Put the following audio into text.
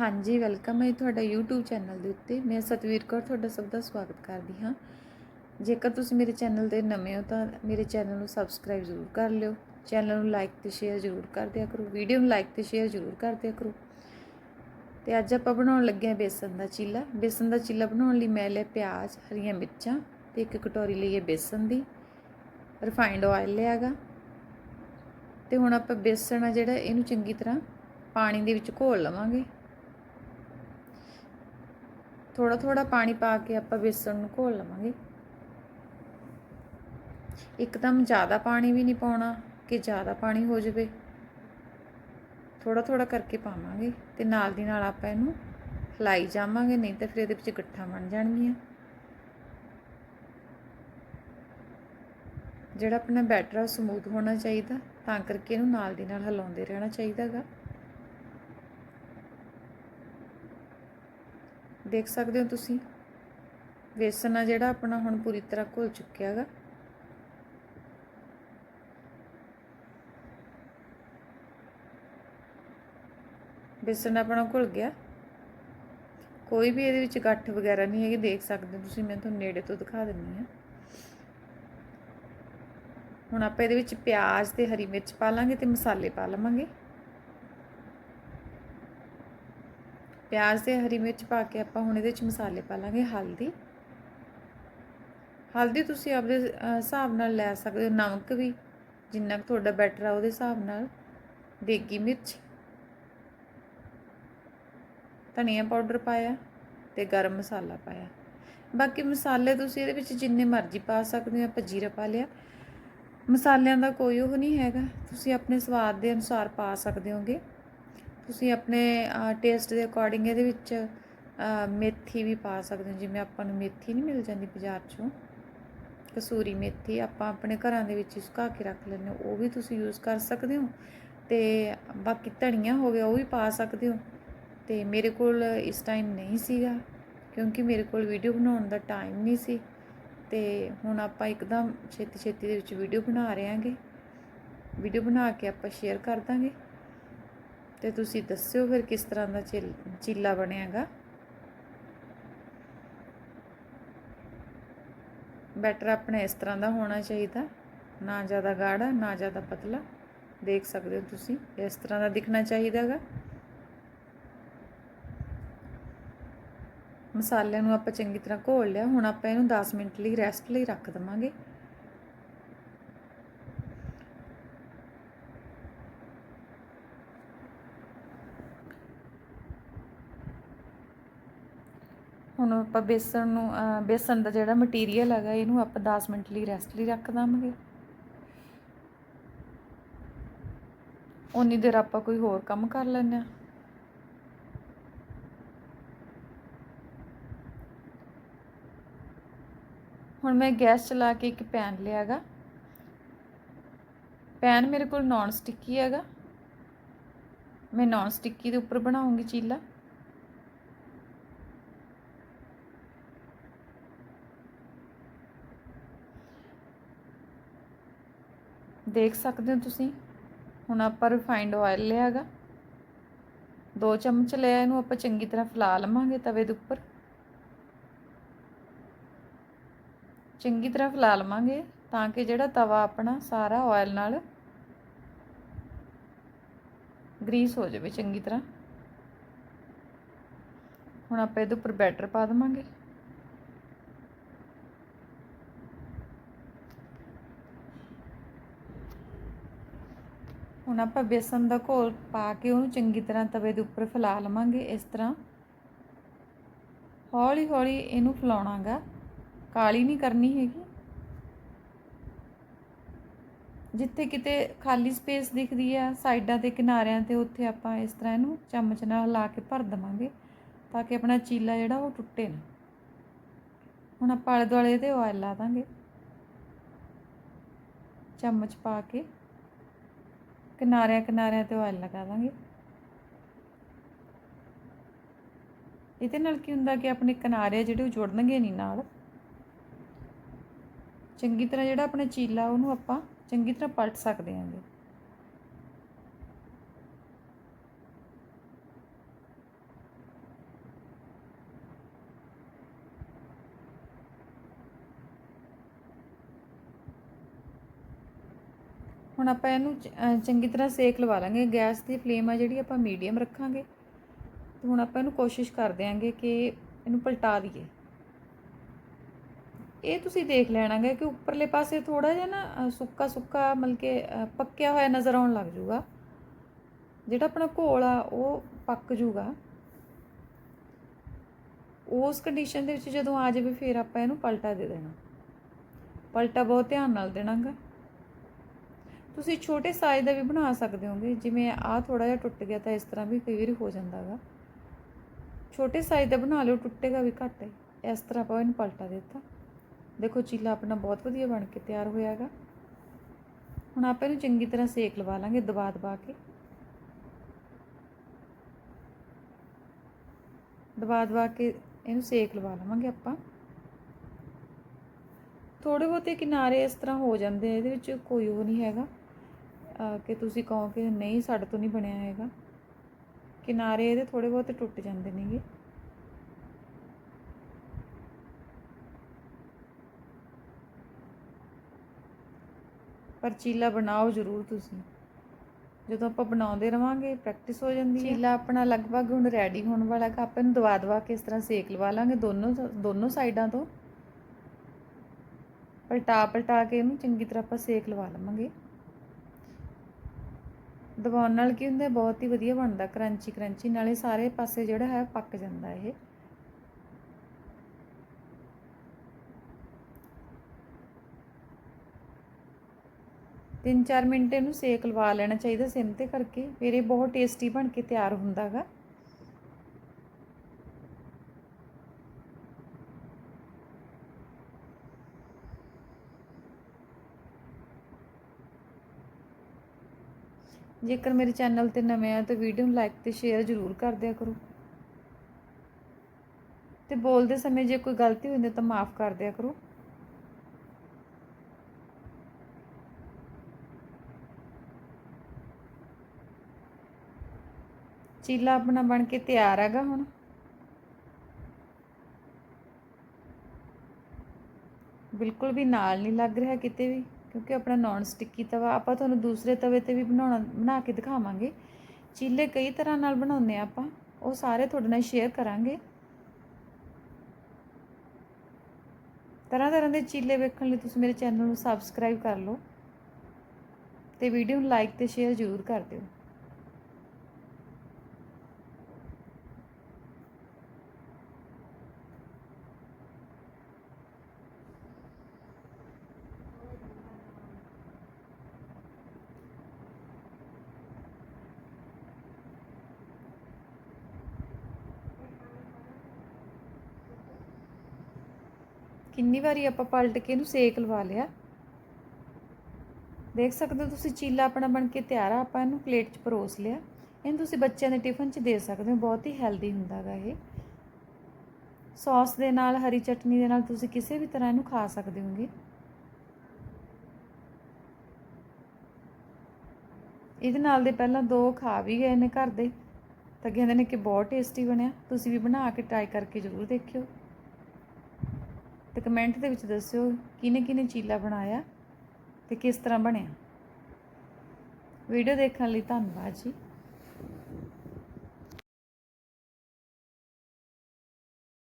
ਹਾਂਜੀ ਵੈਲਕਮ ਹੈ ਤੁਹਾਡਾ YouTube ਚੈਨਲ ਦੇ ਉੱਤੇ। ਮੈਂ ਸਤਵੀਰ ਕੌਰ ਤੁਹਾਡਾ ਸਭ ਦਾ ਸਵਾਗਤ ਕਰਦੀ ਹਾਂ। ਜੇਕਰ ਤੁਸੀਂ ਮੇਰੇ ਚੈਨਲ ਤੇ ਨਵੇਂ ਹੋ ਤਾਂ ਮੇਰੇ ਚੈਨਲ ਨੂੰ ਸਬਸਕ੍ਰਾਈਬ ਜ਼ਰੂਰ ਕਰ ਲਿਓ। ਚੈਨਲ ਨੂੰ ਲਾਈਕ ਤੇ ਸ਼ੇਅਰ ਜ਼ਰੂਰ ਕਰ ਦਿਆ ਕਰੋ। ਵੀਡੀਓ ਨੂੰ ਲਾਈਕ ਤੇ ਸ਼ੇਅਰ ਜ਼ਰੂਰ ਕਰ ਦਿਆ ਕਰੋ। ਤੇ ਅੱਜ ਆਪਾਂ ਬਣਾਉਣ ਲੱਗੇ ਹਾਂ ਬੇਸਨ ਦਾ ਚੀਲਾ। ਬੇਸਨ ਦਾ ਚੀਲਾ ਬਣਾਉਣ ਲਈ ਮੈਂ ਲਿਆ ਪਿਆਜ਼, ਹਰੀਆਂ ਮਿਰਚਾਂ ਤੇ ਇੱਕ ਕਟੋਰੀ ਲਈ ਹੈ ਬੇਸਨ ਦੀ। ਰਿਫਾਈਨਡ ਆਇਲ ਲਿਆਗਾ ਤੇ ਹੁਣ ਆਪਾਂ ਬੇਸਣ ਆ ਜਿਹੜਾ, ਇਹਨੂੰ ਚੰਗੀ ਤਰ੍ਹਾਂ ਪਾਣੀ ਦੇ ਵਿੱਚ ਘੋਲ ਲਵਾਂਗੇ। ਥੋੜਾ ਥੋੜਾ ਪਾਣੀ ਪਾ ਕੇ ਆਪਾਂ ਬੇਸਣ ਨੂੰ ਘੋਲ ਲਵਾਂਗੇ। ਇੱਕਦਮ ਜ਼ਿਆਦਾ ਪਾਣੀ ਵੀ ਨਹੀਂ ਪਾਉਣਾ ਕਿ ਜ਼ਿਆਦਾ ਪਾਣੀ ਹੋ ਜਾਵੇ। ਥੋੜਾ ਥੋੜਾ ਕਰਕੇ ਪਾਵਾਂਗੇ ਤੇ ਨਾਲ ਦੀ ਨਾਲ ਆਪਾਂ ਇਹਨੂੰ ਹਿਲਾਈ ਜਾਵਾਂਗੇ, ਨਹੀਂ ਤਾਂ ਫਿਰ ਇਹਦੇ ਵਿੱਚ ਗੱਠਾਂ ਬਣ ਜਾਣਗੀਆਂ। ਜਿਹੜਾ ਆਪਣਾ ਬੈਟਰ ਆ ਸਮੂਥ ਹੋਣਾ ਚਾਹੀਦਾ, ਤਾਂ ਕਰਕੇ ਇਹਨੂੰ ਨਾਲ ਦੀ ਨਾਲ ਹਿਲਾਉਂਦੇ ਰਹਿਣਾ ਚਾਹੀਦਾਗਾ ਦੇਖ ਸਕਦੇ ਹੋ ਤੁਸੀਂ। ਵੇਸਣ ਆ ਜਿਹੜਾ ਆਪਣਾ ਹੁਣ ਪੂਰੀ ਤਰ੍ਹਾਂ ਘੁਲ ਚੁੱਕਿਆ ਹੈਗਾ। ਵੇਸਣ ਆਪਣਾ ਘੁਲ ਗਿਆ। ਕੋਈ ਵੀ ਇਹਦੇ ਵਿੱਚ ਗੱਠ ਵਗੈਰਾ ਨਹੀਂ ਹੈਗੀ, ਦੇਖ ਸਕਦੇ ਹੋ ਤੁਸੀਂ, ਮੈਂ ਤੁਹਾਨੂੰ ਨੇੜੇ ਤੋਂ ਦਿਖਾ ਦਿੰਨੀ ਆ ਹੁਣ ਆਪਾਂ ਇਹਦੇ ਵਿੱਚ ਪਿਆਜ਼ ਤੇ ਹਰੀ ਮਿਰਚ ਪਾ ਲਾਂਗੇ ਤੇ ਮਸਾਲੇ ਪਾ ਲਵਾਂਗੇ। ਪਿਆਜ਼ ਤੇ ਹਰੀ ਮਿਰਚ ਪਾ ਕੇ ਆਪਾਂ ਹੁਣ ਇਹਦੇ ਵਿੱਚ ਮਸਾਲੇ ਪਾ ਲਾਂਗੇ ਹਲਦੀ। ਹਲਦੀ ਤੁਸੀਂ ਆਪਣੇ ਹਿਸਾਬ ਨਾਲ ਲੈ ਸਕਦੇ ਹੋ, ਨਮਕ ਵੀ, ਜਿੰਨਾ ਕੁ ਤੁਹਾਡਾ ਬੈਟਰ ਆ ਉਹਦੇ ਹਿਸਾਬ ਨਾਲ। ਦੇਗੀ ਮਿਰਚ। ਧਨੀਆ ਪਾਊਡਰ ਪਾਇਆ ਤੇ ਗਰਮ ਮਸਾਲਾ ਪਾਇਆ। ਬਾਕੀ ਮਸਾਲੇ ਤੁਸੀਂ ਇਹਦੇ ਵਿੱਚ ਜਿੰਨੇ ਮਰਜ਼ੀ ਪਾ ਸਕਦੇ ਹੋ, ਆਪਾਂ ਜੀਰਾ ਪਾ ਲਿਆ। ਮਸਾਲਿਆਂ ਦਾ ਕੋਈ ਉਹ ਨਹੀਂ ਹੈਗਾ, ਤੁਸੀਂ ਆਪਣੇ ਸਵਾਦ ਦੇ ਅਨੁਸਾਰ ਪਾ ਸਕਦੇ ਹੋਗੇ। ਤੁਸੀਂ ਆਪਣੇ ਟੇਸਟ ਦੇ ਅਕੋਰਡਿੰਗ ਇਹਦੇ ਵਿੱਚ ਮੇਥੀ ਵੀ ਪਾ ਸਕਦੇ ਹੋ। ਜਿਵੇਂ ਆਪਾਂ ਨੂੰ ਮੇਥੀ ਨਹੀਂ ਮਿਲ ਜਾਂਦੀ ਬਾਜ਼ਾਰ 'ਚੋਂ। ਕਸੂਰੀ ਮੇਥੀ ਆਪਾਂ ਆਪਣੇ ਘਰਾਂ ਦੇ ਵਿੱਚ ਸੁਕਾ ਕੇ ਰੱਖ ਲੈਂਦੇ ਉਹ ਵੀ ਤੁਸੀਂ ਯੂਜ਼ ਕਰ ਸਕਦੇ ਹੋ। ਤੇ ਬਾਕੀ ਧਨੀਆ ਹੋ ਗਿਆ, ਉਹ ਵੀ ਪਾ ਸਕਦੇ ਹੋ। ਤੇ ਮੇਰੇ ਕੋਲ ਇਸ ਟਾਈਮ ਨਹੀਂ ਸੀਗਾ, ਕਿਉਂਕਿ ਮੇਰੇ ਕੋਲ ਵੀਡੀਓ ਬਣਾਉਣ ਦਾ ਟਾਈਮ ਨਹੀਂ ਸੀ। ਤੇ ਹੁਣ ਆਪਾਂ ਇੱਕਦਮ ਛੇਤੀ ਛੇਤੀ ਦੇ ਵਿੱਚ ਵੀਡੀਓ ਬਣਾ ਰਹੇ ਆਂਗੇ ਵੀਡੀਓ ਬਣਾ ਕੇ ਆਪਾਂ ਸ਼ੇਅਰ ਕਰ ਦਾਂਗੇ। ਤੇ ਤੁਸੀਂ ਦੱਸਿਓ ਫਿਰ ਕਿਸ ਤਰ੍ਹਾਂ ਦਾ ਚੀਲਾ ਬਣਿਆਗਾ। ਬੈਟਰ ਆਪਣਾ ਇਸ ਤਰ੍ਹਾਂ ਦਾ ਹੋਣਾ ਚਾਹੀਦਾ। ਨਾ ਜ਼ਿਆਦਾ ਗਾੜਾ, ਨਾ ਜ਼ਿਆਦਾ ਪਤਲਾ। ਦੇਖ ਸਕਦੇ ਹੋ ਤੁਸੀਂ, ਇਸ ਤਰ੍ਹਾਂ ਦਾ ਦਿਖਣਾ ਚਾਹੀਦਾਗਾ। ਮਸਾਲਿਆਂ ਨੂੰ ਆਪਾਂ ਚੰਗੀ ਤਰ੍ਹਾਂ ਘੋਲ ਲਿਆ। ਹੁਣ ਆਪਾਂ ਇਹਨੂੰ 10 ਮਿੰਟ ਲਈ ਰੈਸਟ ਲਈ ਰੱਖ ਦਵਾਂਗੇ। ਹੁਣ ਆਪਾਂ ਬੇਸਣ ਨੂੰ ਬੇਸਣ ਦਾ ਜਿਹੜਾ ਮਟੀਰੀਅਲ ਹੈਗਾ, ਇਹਨੂੰ ਆਪਾਂ 10 ਮਿੰਟ ਲਈ ਰੈਸਟ ਲਈ ਰੱਖ ਦਵਾਂਗੇ। ਉਨੀ ਦੇਰ ਆਪਾਂ ਕੋਈ ਹੋਰ ਕੰਮ ਕਰ ਲੈਂਦੇ ਆ ਹੁਣ ਮੈਂ ਗੈਸ ਚਲਾ ਕੇ ਇੱਕ ਪੈਨ ਲਿਆਗਾ। ਪੈਨ ਮੇਰੇ ਕੋਲ ਨਾਨ ਸਟਿੱਕੀ ਹੈਗਾ। ਮੈਂ ਨਾਨ ਸਟਿੱਕੀ ਦੇ ਉੱਪਰ ਬਣਾਉਂਗੀ ਚੀਲਾ। ਦੇਖ ਸਕਦੇ ਹੋ ਤੁਸੀਂ। ਹੁਣ ਆਪਾਂ ਰਿਫਾਈਨਡ ਆਇਲ ਲਿਆਗਾ। ਦੋ ਚਮਚ ਲਿਆ ਇਹਨੂੰ ਆਪਾਂ ਚੰਗੀ ਤਰ੍ਹਾਂ ਫੈਲਾ ਲਵਾਂਗੇ ਤਵੇ ਦੇ ਉੱਪਰ। ਚੰਗੀ ਤਰ੍ਹਾਂ ਫੈਲਾ ਲਵਾਂਗੇ ਤਾਂ ਕਿ ਜਿਹੜਾ ਤਵਾ ਆਪਣਾ ਸਾਰਾ ਆਇਲ ਨਾਲ ਗਰੀਸ ਹੋ ਜਾਵੇ ਚੰਗੀ ਤਰ੍ਹਾਂ। ਹੁਣ ਆਪਾਂ ਇਹਦੇ ਉੱਪਰ ਬੈਟਰ ਪਾ ਦਵਾਂਗੇ। ਹੁਣ ਆਪਾਂ ਬੇਸਨ ਦਾ ਘੋਲ ਪਾ ਕੇ ਉਹਨੂੰ ਚੰਗੀ ਤਰ੍ਹਾਂ ਤਵੇ ਦੇ ਉੱਪਰ ਫੈਲਾ ਲਵਾਂਗੇ ਇਸ ਤਰ੍ਹਾਂ। ਹੌਲੀ ਹੌਲੀ ਇਹਨੂੰ ਫੈਲਾਉਣਾਗਾ। ਕਾਲੀ ਨਹੀਂ ਕਰਨੀ ਹੈਗੀ। ਜਿੱਥੇ ਕਿਤੇ ਖਾਲੀ ਸਪੇਸ ਦਿਖਦੀ ਆ, ਸਾਈਡਾਂ ਤੇ ਕਿਨਾਰਿਆਂ ਤੇ ਉੱਥੇ ਆਪਾਂ ਇਸ ਤਰ੍ਹਾਂ ਇਹਨੂੰ ਚਮਚ ਨਾਲ ਹਿਲਾ ਕੇ ਭਰ ਦਵਾਂਗੇ ਤਾਂ ਕਿ ਆਪਣਾ ਚੀਲਾ ਜਿਹੜਾ ਉਹ ਟੁੱਟੇ ਨਾ। ਹੁਣ ਆਪਾਂ ਆਲੇ ਦੁਆਲੇ ਤੇ ਆਇਲ ਲਾ ਦਾਂਗੇ। ਚਮਚ ਪਾ ਕੇ। ਕਿਨਾਰਿਆਂ ਕਿਨਾਰਿਆਂ ਤੇ ਆਇਲ ਲਗਾ ਦਾਂਗੇ। ਇਹਦੇ ਨਾਲ ਕੀ ਹੁੰਦਾ ਕਿ ਆਪਣੇ ਕਿਨਾਰੇ ਜਿਹੜੇ ਉਹ ਜੁੜਨਗੇ ਨਹੀਂ ਨਾਲ। ਚੰਗੀ ਤਰ੍ਹਾਂ ਜਿਹੜਾ ਆਪਣਾ ਚੀਲਾ, ਉਹਨੂੰ ਆਪਾਂ ਚੰਗੀ ਤਰ੍ਹਾਂ ਪਲਟ ਸਕਦੇ ਹਾਂਗੇ। ਹੁਣ ਆਪਾਂ ਇਹਨੂੰ ਚੰਗੀ ਤਰ੍ਹਾਂ ਸੇਕ ਲਵਾ ਲਾਂਗੇ। ਗੈਸ ਦੀ ਫਲੇਮ ਆ ਜਿਹੜੀ ਆਪਾਂ ਮੀਡੀਅਮ ਰੱਖਾਂਗੇ। ਤੇ ਹੁਣ ਆਪਾਂ ਇਹਨੂੰ ਕੋਸ਼ਿਸ਼ ਕਰ ਦਿਆਂਗੇ ਕਿ ਇਹਨੂੰ ਪਲਟਾ ਦਈਏ। ਇਹ ਤੁਸੀਂ ਦੇਖ ਲੈਣਾਗੇ ਕਿ ਉੱਪਰਲੇ ਪਾਸੇ ਥੋੜਾ ਜਿਹਾ ਨਾ ਸੁੱਕਾ ਸੁੱਕਾ ਮਤਲਬ ਕਿ ਪੱਕਿਆ ਹੋਇਆ ਨਜ਼ਰ ਆਉਣ ਲੱਗ ਜੂਗਾ। ਜਿਹੜਾ ਆਪਣਾ ਘੋਲ ਆ, ਉਹ ਪੱਕ ਜੂਗਾ। ਉਸ ਕੰਡੀਸ਼ਨ ਦੇ ਵਿੱਚ ਜਦੋਂ ਆ ਜਾਵੇ, ਫਿਰ ਆਪਾਂ ਇਹਨੂੰ ਪਲਟਾ ਦੇ ਦੇਣਾ। ਪਲਟਾ ਬਹੁਤ ਧਿਆਨ ਨਾਲ ਦੇਣਾਗਾ ਤੁਸੀਂ ਛੋਟੇ ਸਾਈਜ਼ ਦਾ ਵੀ ਬਣਾ ਸਕਦੇ ਹੋਗੇ, ਜਿਵੇਂ ਆਹ ਥੋੜਾ ਜਿਹਾ ਟੁੱਟ ਗਿਆ ਤਾਂ ਇਸ ਤਰ੍ਹਾਂ ਵੀ ਕਈ ਵਾਰੀ ਹੋ ਜਾਂਦਾਗਾ ਛੋਟੇ ਸਾਈਜ਼ ਦਾ ਬਣਾ ਲਿਓ, ਟੁੱਟੇਗਾ ਵੀ ਘੱਟ ਹੈ ਇਸ ਤਰ੍ਹਾਂ ਆਪਾਂ ਇਹਨੂੰ ਪਲਟਾ ਦਿੱਤਾ। ਦੇਖੋ, ਚੀਲਾ ਆਪਣਾ ਬਹੁਤ ਵਧੀਆ ਬਣ ਕੇ ਤਿਆਰ ਹੋਇਆਗਾ ਹੁਣ ਆਪਾਂ ਇਹਨੂੰ ਚੰਗੀ ਤਰ੍ਹਾਂ ਸੇਕ ਲਵਾ ਲਾਂਗੇ, ਦਬਾ ਦਬਾ ਕੇ। ਦਬਾ ਦਬਾ ਕੇ ਇਹਨੂੰ ਸੇਕ ਲਵਾ ਲਵਾਂਗੇ ਆਪਾਂ। ਥੋੜੇ ਬਹੁਤੇ ਕਿਨਾਰੇ ਇਸ ਤਰ੍ਹਾਂ ਹੋ ਜਾਂਦੇ ਆ, ਇਹਦੇ ਵਿੱਚ ਕੋਈ ਉਹ ਨਹੀਂ ਹੈਗਾ। ਕਿ ਤੁਸੀਂ ਕਹੋ ਕਿ ਨਹੀਂ, ਸਾਡੇ ਤੋਂ ਨਹੀਂ ਬਣਿਆ ਹੈਗਾ। ਕਿਨਾਰੇ ਇਹਦੇ ਥੋੜੇ ਬਹੁਤੇ ਟੁੱਟ ਜਾਂਦੇ ਨੇਗੇ। ਪਰ ਚੀਲਾ ਬਣਾਓ ਜ਼ਰੂਰ ਤੁਸੀਂ। ਜਦੋਂ ਆਪਾਂ ਬਣਾਉਂਦੇ ਰਵਾਂਗੇ ਪ੍ਰੈਕਟਿਸ ਹੋ ਜਾਂਦੀ ਹੈ। ਚੀਲਾ ਆਪਣਾ ਲਗਭਗ ਹੁਣ ਰੈਡੀ ਹੋਣ ਵਾਲਾ ਹੈ ਆਪਾਂ ਇਹਨੂੰ ਦਵਾ ਦਵਾ ਕੇ ਇਸ ਤਰ੍ਹਾਂ ਸੇਕ ਲਵਾ ਲਾਂਗੇ ਦੋਨੋਂ ਦੋਨੋਂ ਸਾਈਡਾਂ ਤੋਂ। ਪਲਟਾ ਪਲਟਾ ਕੇ ਇਹਨੂੰ ਚੰਗੀ ਤਰ੍ਹਾਂ ਆਪਾਂ ਸੇਕ ਲਵਾ ਲਵਾਂਗੇ। ਦਬਾਉਣ ਨਾਲ ਕੀ ਹੁੰਦਾ, ਬਹੁਤ ਹੀ ਵਧੀਆ ਬਣਦਾ ਕਰੰਚੀ ਕਰੰਚੀ ਨਾਲੇ ਸਾਰੇ ਪਾਸੇ ਜਿਹੜਾ ਹੈ ਪੱਕ ਜਾਂਦਾ ਇਹ। ਤਿੰਨ ਚਾਰ ਮਿੰਟ ਇਹਨੂੰ ਸੇਕ ਲਵਾ ਲੈਣਾ ਚਾਹੀਦਾ ਸਿਮ ਤੇ ਕਰਕੇ, ਫਿਰ ਇਹ ਬਹੁਤ ਟੇਸਟੀ ਬਣ ਕੇ ਤਿਆਰ ਹੁੰਦਾਗਾ ਜੇਕਰ ਮੇਰੇ ਚੈਨਲ ਤੇ ਨਵੇਂ ਆ ਤਾਂ ਵੀਡੀਓ ਨੂੰ ਲਾਈਕ ਤੇ ਸ਼ੇਅਰ ਜ਼ਰੂਰ ਕਰ ਦਿਆ ਕਰੋ। ਤੇ ਬੋਲਦੇ ਸਮੇਂ ਜੇ ਕੋਈ ਗਲਤੀ ਹੁੰਦੀ ਤਾਂ ਮਾਫ ਕਰ ਦਿਆ ਕਰੋ। ਚੀਲਾ ਆਪਣਾ ਬਣ ਕੇ ਤਿਆਰ ਹੈਗਾ ਹੁਣ। ਬਿਲਕੁਲ ਵੀ ਨਾਲ ਨਹੀਂ ਲੱਗ ਰਿਹਾ ਕਿਤੇ ਵੀ। ਕਿਉਂਕਿ ਆਪਣਾ ਨਾਨ ਸਟਿੱਕੀ ਤਵਾ, ਆਪਾਂ ਤੁਹਾਨੂੰ ਦੂਸਰੇ ਤਵੇ ਤੇ ਵੀ ਬਣਾਉਣਾ, ਬਣਾ ਕੇ ਦਿਖਾਵਾਂਗੇ। ਚੀਲੇ ਕਈ ਤਰ੍ਹਾਂ ਨਾਲ ਬਣਾਉਂਦੇ ਆ ਆਪਾਂ, ਉਹ ਸਾਰੇ ਤੁਹਾਡੇ ਨਾਲ ਸ਼ੇਅਰ ਕਰਾਂਗੇ। ਤਰ੍ਹਾਂ ਤਰ੍ਹਾਂ ਦੇ ਚੀਲੇ ਵੇਖਣ ਲਈ ਤੁਸੀਂ ਮੇਰੇ ਚੈਨਲ ਨੂੰ ਸਬਸਕ੍ਰਾਈਬ ਕਰ ਲਓ। ਤੇ ਵੀਡੀਓ ਨੂੰ ਲਾਈਕ ਤੇ ਸ਼ੇਅਰ ਜ਼ਰੂਰ ਕਰ ਦਿਓ। ਕਿੰਨੀ ਵਾਰੀ ਆਪਾਂ ਪਲਟ ਕੇ ਇਹਨੂੰ ਸੇਕ ਲਵਾ ਲਿਆ। ਦੇਖ ਸਕਦੇ ਹੋ ਤੁਸੀਂ ਚੀਲਾ ਆਪਣਾ ਬਣ ਕੇ ਤਿਆਰ ਆ, ਆਪਾਂ ਇਹਨੂੰ ਪਲੇਟ 'ਚ ਪਰੋਸ ਲਿਆ। ਇਹਨੂੰ ਤੁਸੀਂ ਬੱਚਿਆਂ ਦੇ ਟਿਫਨ 'ਚ ਦੇ ਸਕਦੇ ਹੋ, ਬਹੁਤ ਹੀ ਹੈਲਦੀ ਹੁੰਦਾਗਾ ਇਹ। ਸੌਸ ਦੇ ਨਾਲ, ਹਰੀ ਚਟਨੀ ਦੇ ਨਾਲ ਤੁਸੀਂ ਕਿਸੇ ਵੀ ਤਰ੍ਹਾਂ ਇਹਨੂੰ ਖਾ ਸਕਦੇ ਹੋਗੇ। ਇਹਦੇ ਨਾਲ ਦੇ ਪਹਿਲਾਂ ਦੋ ਖਾ ਵੀ ਗਏ ਨੇ ਘਰ ਦੇ। ਤਾਂ ਕਹਿੰਦੇ ਨੇ ਕਿ ਬਹੁਤ ਟੇਸਟੀ ਬਣਿਆ। ਤੁਸੀਂ ਵੀ ਬਣਾ ਕੇ ਟਰਾਈ ਕਰਕੇ ਜ਼ਰੂਰ ਦੇਖਿਓ। ਤੇ ਕਮੈਂਟ ਦੇ ਵਿੱਚ ਦੱਸਿਓ ਕਿਹਨੇ ਕਿਹਨੇ ਚੀਲਾ ਬਣਾਇਆ ਤੇ ਕਿਸ ਤਰ੍ਹਾਂ ਬਣਿਆ। ਵੀਡੀਓ ਦੇਖਣ ਲਈ ਧੰਨਵਾਦ ਜੀ।